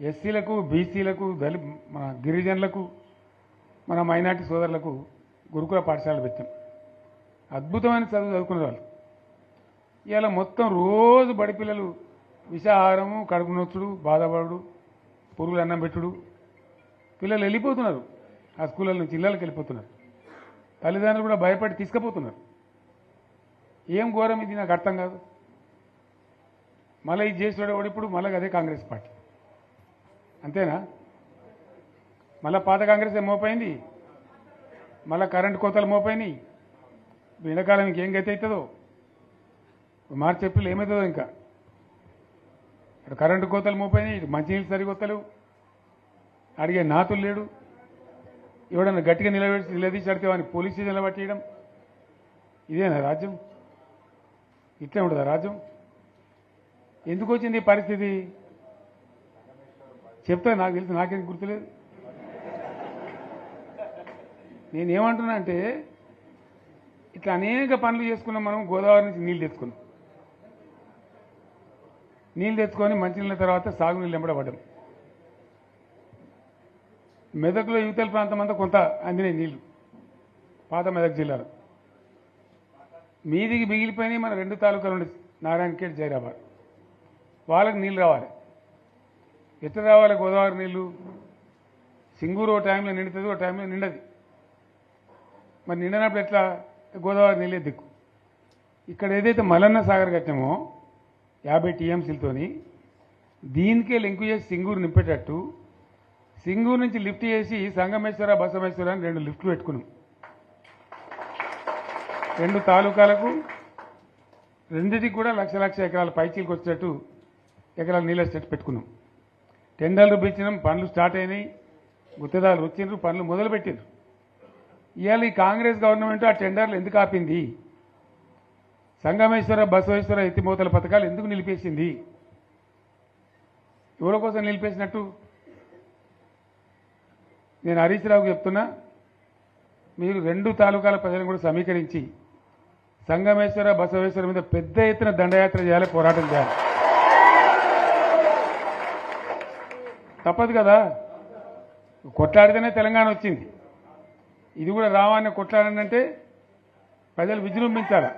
ఎస్సీలకు బీసీలకు దళి మన గిరిజనులకు మన మైనార్టీ సోదరులకు గురుకుల పాఠశాలలు పెట్టాం. అద్భుతమైన చదువు చదువుకునే వాళ్ళు. ఇవాళ మొత్తం రోజు బడి పిల్లలు విషాహారము కడుపు నొచ్చుడు బాధపడుడు పురుగులు అన్నం పెట్టుడు. పిల్లలు వెళ్ళిపోతున్నారు. ఆ స్కూళ్ళ నుంచి ఇళ్ళకి వెళ్ళిపోతున్నారు. తల్లిదండ్రులు కూడా భయపడి తీసుకుపోతున్నారు. ఏం ఘోరం ఇది నాకు అర్థం కాదు. మళ్ళీ ఇది చేసేవాడు వాడు ఇప్పుడు మళ్ళీ అదే కాంగ్రెస్ పార్టీ. అంతేనా? మళ్ళీ పాత కాంగ్రెస్ ఏ మోపైంది? మళ్ళీ కరెంటు కోతలు మోపోయినాయి ఇప్పుడు ఎండాకాలం ఇంకేం గతి అవుతుందో మార్చి ఏప్రిల్ ఏమవుతుందో ఇంకా? ఇక్కడ కరెంటు కోతలు మోపోయినాయి ఇటు మంచినీళ్ళు సరికొత్తలేవు. అడిగే నాతులు లేడు. ఎవడన్నా గట్టిగా నిలబెట్టి నిలదీసి అడితే వాడిని పోలీస్ స్టేషన్ ఇదేనా రాజ్యం? ఇట్లే ఉండదా రాజ్యం? ఎందుకు వచ్చింది ఈ పరిస్థితి? చెప్తా నాకు తెలుసు నాకేం గుర్తులేదు. నేనేమంటున్నా అంటే ఇట్లా అనేక పనులు చేసుకున్నాం మనం గోదావరి నుంచి నీళ్ళు తెచ్చుకున్నాం. నీళ్ళు తెచ్చుకొని మంచినీళ్ళ తర్వాత సాగునీళ్ళు ఎంబడబడ్డం. మెదక్లో యువతల ప్రాంతం అంతా కొంత అందినాయి నీళ్ళు పాత మెదక్ జిల్లాలో. మీదికి మిగిలిపోయినాయి మన రెండు తాలూకాలు ఉండేది నారాయణఖేడ్ జైరాబాద్. వాళ్ళకి నీళ్ళు రావాలి. ఎట్లా రావాలి గోదావరి నీళ్ళు? సింగూరు ఓ టైంలో నిండుతుంది ఓ టైంలో నిండది. మరి నిండినప్పుడు ఎట్లా? గోదావరి నీళ్ళే దిక్కు. ఇక్కడ ఏదైతే మలన్న సాగర్ కట్టామో యాభై టీఎంసీలతోని దీనికే లింకు చేసి సింగూరు నింపేటట్టు సింగూరు నుంచి లిఫ్ట్ చేసి సంగమేశ్వర బసమేశ్వర అని రెండు లిఫ్ట్లు పెట్టుకున్నాం. రెండు తాలూకాలకు రెండిటికి కూడా లక్ష లక్ష ఎకరాల పైచీలకు వచ్చేటట్టు ఎకరాల నీళ్ళ స్టెట్ పెట్టుకున్నాం. టెండర్లు పిలిచినాం పనులు స్టార్ట్ అయినాయి. గుత్తదారులు వచ్చిండ్రు పనులు మొదలుపెట్టిండ్రు ఇవాళ ఈ కాంగ్రెస్ గవర్నమెంట్ ఆ టెండర్లు ఎందుకు ఆపింది? సంగమేశ్వర బసవేశ్వర ఎత్తిమోతల పథకాలు ఎందుకు నిలిపేసింది? ఎవరి కోసం నిలిపేసినట్టు? నేను హరీష్ రావుకి చెప్తున్నా మీరు రెండు తాలూకాల ప్రజలను కూడా సమీకరించి సంగమేశ్వర బసవేశ్వర మీద పెద్ద ఎత్తున దండయాత్ర చేయాలి పోరాటం చేయాలి. తప్పదు కదా. కొట్లాడితేనే తెలంగాణ వచ్చింది. ఇది కూడా రావాలని కొట్లాడనంటే ప్రజలు విజృంభించాల.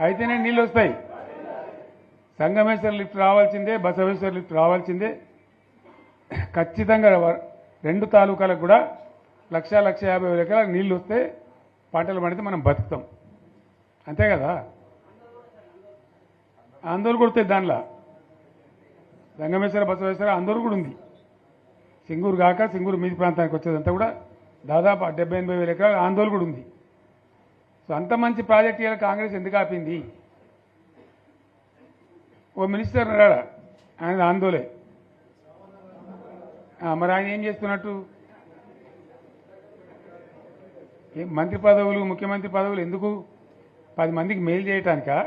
అయితేనే నీళ్ళు వస్తాయి. సంగమేశ్వర లిఫ్ట్ రావాల్సిందే బసవేశ్వర లిఫ్ట్ రావాల్సిందే. ఖచ్చితంగా రెండు తాలూకాలకు కూడా లక్ష లక్ష యాభై వేల ఎకరాలకు నీళ్ళు వస్తే పంటలు పడితే మనం బతుకుతాం. అంతే కదా? ఆందోళన కొడుతుంది దానిలో. రంగమేశ్వర బసవేశ్వర అందరూ కూడా ఉంది. సింగూరు కాక సింగూరు మీది ప్రాంతానికి వచ్చేదంతా కూడా దాదాపు డెబ్బై ఎనభై వేల ఎకరాలు ఆందోళన కూడా ఉంది. సో అంత మంచి ప్రాజెక్ట్ ఇవాళ కాంగ్రెస్ ఎందుకు ఆపింది? ఓ మినిస్టర్ రాడా ఆయన ఆందోళే మరి ఆయన ఏం చేస్తున్నట్టు? ఏ మంత్రి పదవులు ముఖ్యమంత్రి పదవులు ఎందుకు? పది మందికి మెయిల్ చేయటానికా?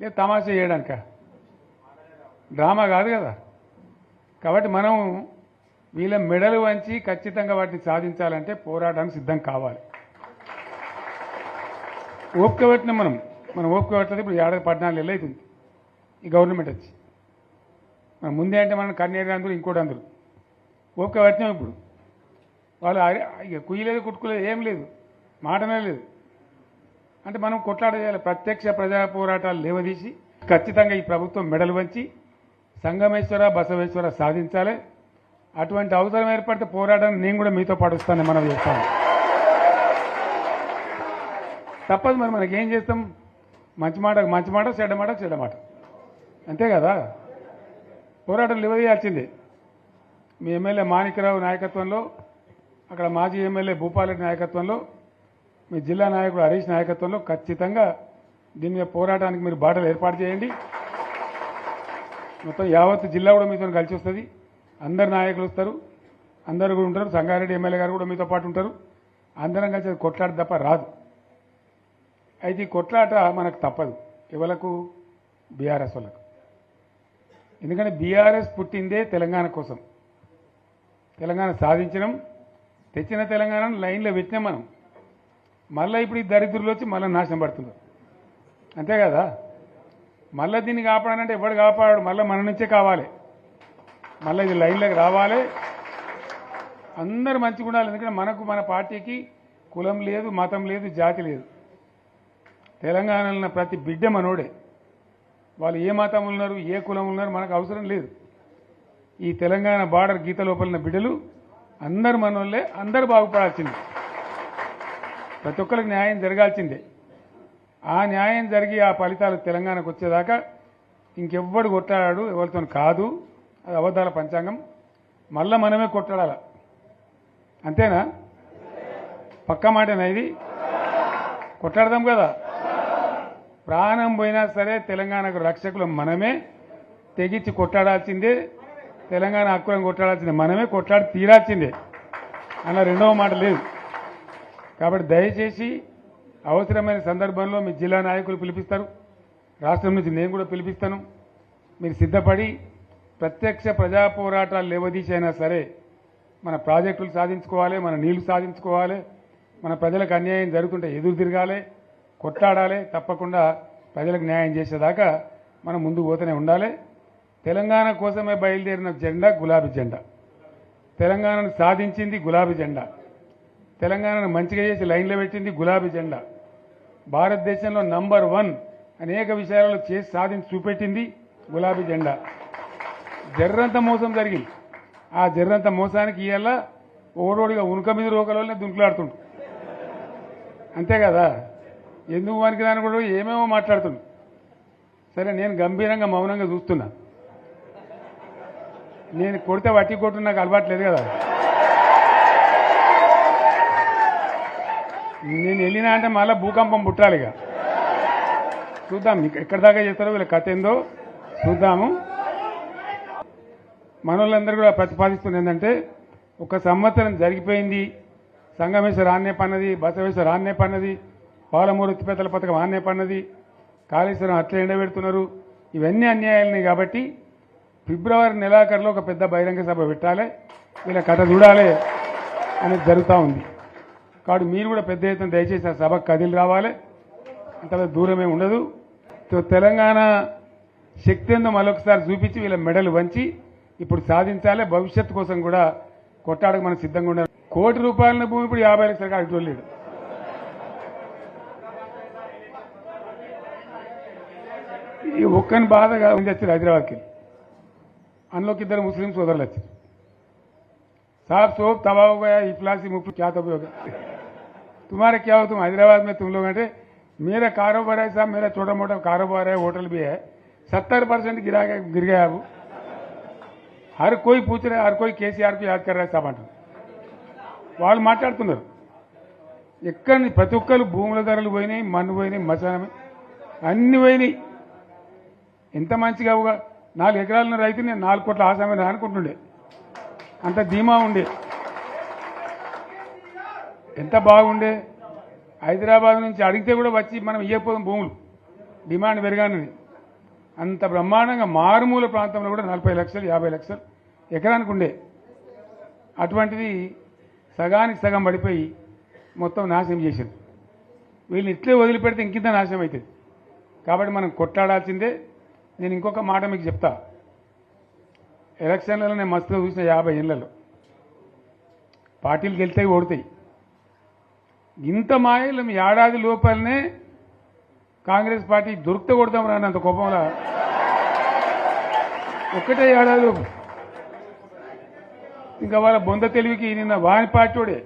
లేదా తమాషా చేయడానికా? డ్రామా కాదు కదా. కాబట్టి మనం వీళ్ళ మెడలు వంచి ఖచ్చితంగా వాటిని సాధించాలంటే పోరాటానికి సిద్ధం కావాలి. ఓపిక మనం మనం ఓపిక పెట్టలేదు ఇప్పుడు ఏడాది పద్నాలుగు నెలలు అవుతుంది. ఈ గవర్నమెంట్ వచ్చి. మనం ముందే అంటే మనం కన్నేరు అందరూ ఇంకోటి అందరూ. ఓపిక పెట్టినాం ఇప్పుడు. వాళ్ళు ఇక కుయ్యలేదు కుట్టుకోలేదు ఏం లేదు. మాటనే లేదు. అంటే మనం కొట్లాడ చేయాలి. ప్రత్యక్ష ప్రజా పోరాటాలు లేవదీసి ఖచ్చితంగా ఈ ప్రభుత్వం మెడలు వంచి సంగమేశ్వర బసవేశ్వర సాధించాలి. అటువంటి అవసరం ఏర్పడితే పోరాటాన్ని నేను కూడా మీతో పాటు వస్తాను మనం చెప్తాను తప్పదు మరి మనకి ఏం చేస్తాం? మంచి మాట మంచి మాట చెడ్డ మాట చెడ్డ మాట. అంతే కదా? పోరాటం నిలదీయాల్సిందే మీ ఎమ్మెల్యే మాణిక్యరావు నాయకత్వంలో అక్కడ మాజీ ఎమ్మెల్యే భూపాలరెడ్డి నాయకత్వంలో మీ జిల్లా నాయకుడు హరీష్ నాయకత్వంలో ఖచ్చితంగా దీని మీద పోరాటానికి మీరు బాటలు ఏర్పాటు చేయండి. మొత్తం యావత్ జిల్లా కూడా మీతో కలిసి వస్తుంది. అందరు నాయకులు వస్తారు. అందరు కూడా ఉంటారు. సంగారెడ్డి ఎమ్మెల్యే గారు కూడా మీతో పాటు ఉంటారు. అందరం కలిసి అది కొట్లాట తప్ప రాదు. అయితే ఈ కొట్లాట మనకు తప్పదు. ఎవలకు? బీఆర్ఎస్ వాళ్ళకు. ఎందుకంటే బీఆర్ఎస్ పుట్టిందే తెలంగాణ కోసం. తెలంగాణ సాధించడం తెచ్చిన తెలంగాణను లైన్లో పెట్టినాం మనం. మళ్ళీ ఇప్పుడు ఈ దరిద్రులు వచ్చి మళ్ళీ నాశనం పడుతున్నారు. అంతే కదా? మళ్ళీ దీన్ని కాపాడాలంటే ఎవడు కాపాడు మళ్ళీ మన నుంచే కావాలి. మళ్ళీ ఇది లైన్లోకి రావాలి. అందరూ మంచిగా ఉండాలి. ఎందుకంటే మనకు మన పార్టీకి కులం లేదు మతం లేదు జాతి లేదు. తెలంగాణలో ఉన్న ప్రతి బిడ్డ మనోడే. వాళ్ళు ఏ మతం ఉన్నారు ఏ కులం ఉన్నారు మనకు అవసరం లేదు. ఈ తెలంగాణ బార్డర్ గీత లోపల ఉన్న బిడ్డలు అందరు మనోళ్ళే అందరూ బాగుపడాల్సిందే. ప్రతి ఒక్కరికి న్యాయం జరగాల్సిందే. ఆ న్యాయం జరిగి ఆ ఫలితాలు తెలంగాణకు వచ్చేదాకా ఇంకెవ్వడు కొట్టాడు ఎవరితో కాదు. అది అబద్ధాల పంచాంగం. మళ్ళా మనమే కొట్టాడాల అంతేనా? పక్క మాటేనా ఇది? కొట్టాడదాం కదా. ప్రాణం పోయినా సరే తెలంగాణకు రక్షకులు మనమే. తెగించి కొట్టాడాల్సిందే తెలంగాణ హక్కులను కొట్టాడాల్సిందే మనమే కొట్లాడి తీరాల్సిందే. అన్న రెండవ మాట లేదు. కాబట్టి దయచేసి అవసరమైన సందర్భంలో మీ జిల్లా నాయకులు పిలిపిస్తారు. రాష్ట్రం నుంచి నేను కూడా పిలిపిస్తాను. మీరు సిద్ధపడి ప్రత్యక్ష ప్రజా పోరాటాలు లేవదీసైనా సరే మన ప్రాజెక్టులు సాధించుకోవాలి మన నీళ్ళు సాధించుకోవాలి మన ప్రజలకు అన్యాయం జరుగుతుంటే ఎదురు తిరగాలి కొట్లాడాలి తప్పకుండా ప్రజలకు న్యాయం చేసేదాకా మనం ముందు పోతూనే ఉండాలి. తెలంగాణ కోసమే బయలుదేరిన జెండా గులాబీ జెండా. తెలంగాణను సాధించింది గులాబీ జెండా. తెలంగాణను మంచిగా చేసి లైన్లో పెట్టింది గులాబీ జెండా. భారతదేశంలో నంబర్ వన్ అనేక విషయాలలో చేసి సాధించి చూపెట్టింది గులాబీ జెండా. జర్రంత మోసం జరిగింది. ఆ జర్రంత మోసానికి ఇవాళ ఓడోడిగా ఉనుక మీద రోకలోనే దుంకులాడుతుండు. అంతే కదా? ఎందుకు వానికి దాని కూడా ఏమేమో మాట్లాడుతుండు. సరే నేను గంభీరంగా మౌనంగా చూస్తున్నా. నేను కొడితే వట్టి కొట్టు నాకు అలవాటు లేదు కదా? నేను వెళ్ళినా అంటే మళ్ళీ భూకంపం పుట్టాలి ఇక. చూద్దాం ఎక్కడ ఎక్కడి దాకా చేస్తారో వీళ్ళ కథ ఏందో చూద్దాము. మనోళ్ళందరూ కూడా ప్రతిపాదిస్తుంది ఏంటంటే ఒక సంవత్సరం జరిగిపోయింది సంగమేశ్వర ఆన్నే పన్నది బసవేశ్వర ఆన్నే పన్నది పాలమూరు ఉత్తిపేతల పథకం ఆన్నే పన్నది కాళేశ్వరం అట్లే ఎండబెడుతున్నారు. ఇవన్నీ అన్యాయాలని కాబట్టి ఫిబ్రవరి నెలాఖరులో ఒక పెద్ద బహిరంగ సభ పెట్టాలి వీళ్ళ కథ చూడాలి అనేది జరుగుతూ ఉంది. కాబట్టి మీరు కూడా పెద్ద ఎత్తున దయచేసి ఆ సభకు కదిలి రావాలి. అంత దూరమే ఉండదు. తెలంగాణ శక్తి ఏందో మరొకసారి చూపించి వీళ్ళ మెడలు వంచి ఇప్పుడు సాధించాలి. భవిష్యత్తు కోసం కూడా కొట్టాడకు మనం సిద్ధంగా ఉండాలి. కోటి రూపాయల భూమి ఇప్పుడు యాభై లక్షలు కాదు లేడు ఈ ఒక్కని బాధగా వచ్చారు హైదరాబాద్కి అందులోకి ఇద్దరు ముస్లిం సోదరులు వచ్చారు సాబ్ సోబ్ ఈ ఇఫ్లాసి ముప్పు క్యాతబోగా तुम्हारा क्या हो तुम हैदराबाद में तुम लोग हैं मेरा कारोबार है साहब मेरा छोटा मोटा कारोबार है होटल भी है सत्तर परसेंट गिरा के गिर गया अब हर कोई पूछ रहा है हर कोई కేసీఆర్ కు యాద్ कर रहा है साहब అంటారు వాళ్ళు మాట్లాడుతున్నారు ఎక్కడ ప్రతి ఒక్కరు భూముల ధరలు పోయినాయి మన్ను పోయినాయి మసానం అన్ని పోయినాయి ఎంత మంచిగా ఒక నాలుగు ఎకరాల రైతు నేను నాలుగు కోట్ల ఆసామని అనుకుంటుండే అంత ధీమా ఉండే ఎంత బాగుండే? హైదరాబాద్ నుంచి అడిగితే కూడా వచ్చి మనం ఇవ్వకపోదాం భూములు. డిమాండ్ పెరగానని అంత బ్రహ్మాండంగా మారుమూల ప్రాంతంలో కూడా నలభై లక్షలు యాభై లక్షలు ఎకరానికి ఉండే. అటువంటిది సగానికి సగం పడిపోయి మొత్తం నాశనం చేసింది. వీళ్ళని ఇట్లే వదిలిపెడితే ఇంకింత నాశనం అవుతుంది కాబట్టి మనం కొట్లాడాల్సిందే. నేను ఇంకొక మాట మీకు చెప్తా. ఎలక్షన్లలో నేను మస్తుగా చూసిన యాభై ఏళ్ళలో పార్టీలు గెలితే ఓడతాయి. ఇంత మాయలు మీ ఏడాది లోపలనే కాంగ్రెస్ పార్టీ దొరికితే కొడతాం రాని అంత కోపంలో. ఒక్కటే ఏడాది లోపు. ఇంకా వాళ్ళ బొంద తెలివికి నిన్న వాని పార్టీడే.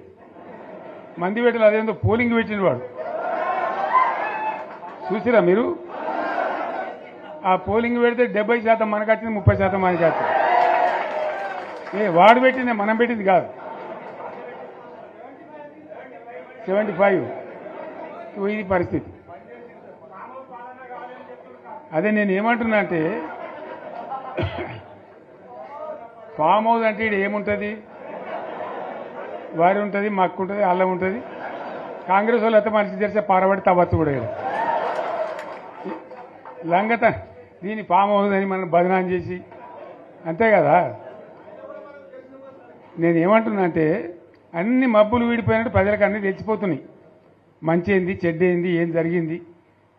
మంది పెట్టలు అదేందో పోలింగ్ పెట్టిన వాడు. చూసిరా మీరు? ఆ పోలింగ్ పెడితే డెబ్బై శాతం మనకు వచ్చింది ముప్పై శాతం మనకి వచ్చింది ఏ వాడు పెట్టిందే మనం పెట్టింది కాదు. Seventy five. ఇది పరిస్థితి. అదే నేను ఏమంటున్నా అంటే ఫామ్ హౌస్ అంటే ఇక్కడ ఏముంటుంది? వారి ఉంటుంది మక్కు ఉంటుంది అల్లం ఉంటుంది. కాంగ్రెస్ వాళ్ళు అయితే మనిషి తెరిచే పారబడి తవ్వచ్చు కూడా ఈడ. లంగత దీని ఫామ్ హౌస్ అని మనం బదనాం చేసి అంతే కదా? నేను ఏమంటున్నా అంటే అన్ని మబ్బులు వీడిపోయినట్టు ప్రజలకు అన్నీ తెలిసిపోతున్నాయి. మంచి ఏంది చెడ్డ ఏంది ఏం జరిగింది?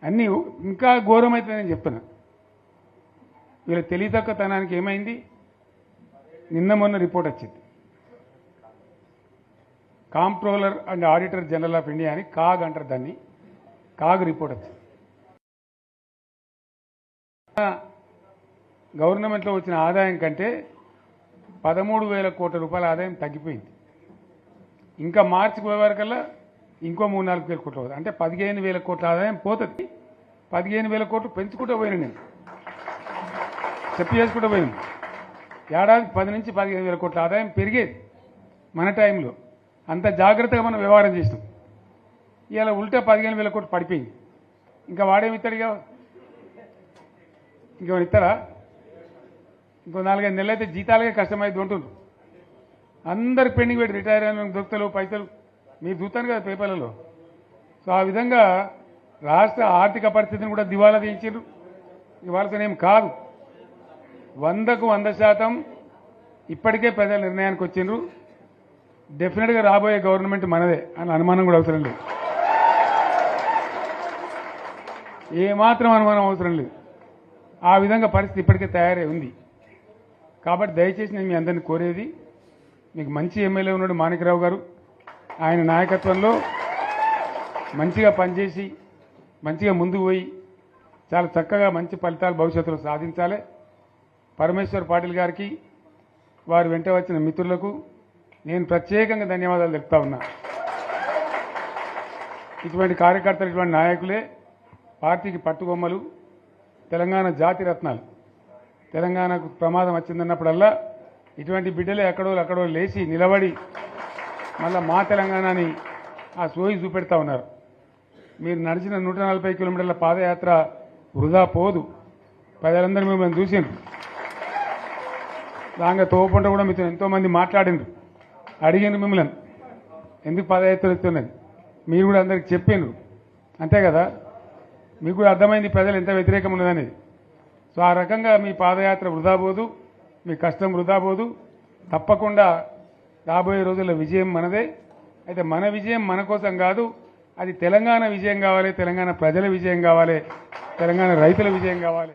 అన్నీ ఇంకా ఘోరమవుతుందని చెప్తున్నా. వీళ్ళ తెలియతక్కతనానికి ఏమైంది? నిన్న మొన్న రిపోర్ట్ వచ్చింది. Comptroller and auditor general of India అని కాగ్ అంటారు దాన్ని. కాగ్ రిపోర్ట్ వచ్చింది. గవర్నమెంట్లో వచ్చిన ఆదాయం కంటే పదమూడు వేల కోట్ల రూపాయల ఆదాయం తగ్గిపోయింది. ఇంకా మార్చికి పోయేవరకల్లా ఇంకో మూడు నాలుగు వేల కోట్లు అవుతుంది అంటే పదిహేను వేల కోట్ల ఆదాయం పోతుంది. పదిహేను వేల కోట్లు పెంచుకుంటూ పోయినా నేను. చెప్పి చేసుకుంటూ పోయింది ఏడాది పది నుంచి పదిహేను వేల కోట్ల ఆదాయం పెరిగేది మన టైంలో. అంత జాగ్రత్తగా మనం వ్యవహారం చేసినాం. ఇవాళ ఉల్టా పదిహేను వేల కోట్లు పడిపోయింది. ఇంకా వాడేమి ఇస్తాడుగా ఇంకేమైనా ఇస్తారా ఇంకో నాలుగైదు నెలలు అయితే జీతాలకే కష్టమైంది ఉంటుండ్రు. అందరు పెండింగ్ పెట్టి రిటైర్ అయిన దొరుకుతలేవు పైసలు. మీరు చూస్తాను కదా పేపర్లలో. సో ఆ విధంగా రాష్ట్ర ఆర్థిక పరిస్థితిని కూడా దివాలా తీయించారు ఇవాళతోనేం కాదు. వందకు వంద శాతం ఇప్పటికే ప్రజల నిర్ణయానికి వచ్చిండ్రు. డెఫినెట్గా రాబోయే గవర్నమెంట్ మనదే అని అనుమానం కూడా అవసరం లేదు. ఏమాత్రం అనుమానం అవసరం లేదు. ఆ విధంగా పరిస్థితి ఇప్పటికే తయారై ఉంది. కాబట్టి దయచేసి నేను మీ అందరిని కోరేది మీకు మంచి ఎమ్మెల్యే ఉన్నాడు మాణికరావు గారు. ఆయన నాయకత్వంలో మంచిగా పనిచేసి మంచిగా ముందుకు పోయి చాలా చక్కగా మంచి ఫలితాలు భవిష్యత్తులో సాధించాలి. పరమేశ్వర్ పాటిల్ గారికి వారు వెంట వచ్చిన మిత్రులకు నేను ప్రత్యేకంగా ధన్యవాదాలు తెలుపుతా ఉన్నా. ఇటువంటి కార్యకర్తలు ఇటువంటి నాయకులే పార్టీకి పట్టుకొమ్మలు తెలంగాణ జాతి రత్నాలు. తెలంగాణకు ప్రమాదం వచ్చిందన్నప్పుడల్లా ఇటువంటి బిడ్డలే ఎక్కడో అక్కడో లేచి నిలబడి మళ్ళా మా తెలంగాణని ఆ సోయి చూపెడతా ఉన్నారు. మీరు నడిచిన నూట నలభై కిలోమీటర్ల పాదయాత్ర వృధా పోదు. ప్రజలందరూ మిమ్మల్ని చూసిండ్రు. దాంగా తోపంట కూడా మీతో ఎంతోమంది మాట్లాడిండ్రు. అడిగిండ్రు మిమ్మల్ని. ఎందుకు పాదయాత్ర ఎత్తున్నది? మీరు కూడా అందరికి చెప్పిండ్రు అంతే కదా? మీకు కూడా అర్థమైంది ప్రజలు ఎంత వ్యతిరేకం ఉన్నదనేది. సో ఆ రకంగా మీ పాదయాత్ర వృధా పోదు. మీ కష్టం వృధా పోదు. తప్పకుండా రాబోయే రోజుల్లో విజయం మనదే. అయితే మన విజయం మన కోసం కాదు అది తెలంగాణ విజయం కావాలి తెలంగాణ ప్రజల విజయం కావాలి తెలంగాణ రైతుల విజయం కావాలి.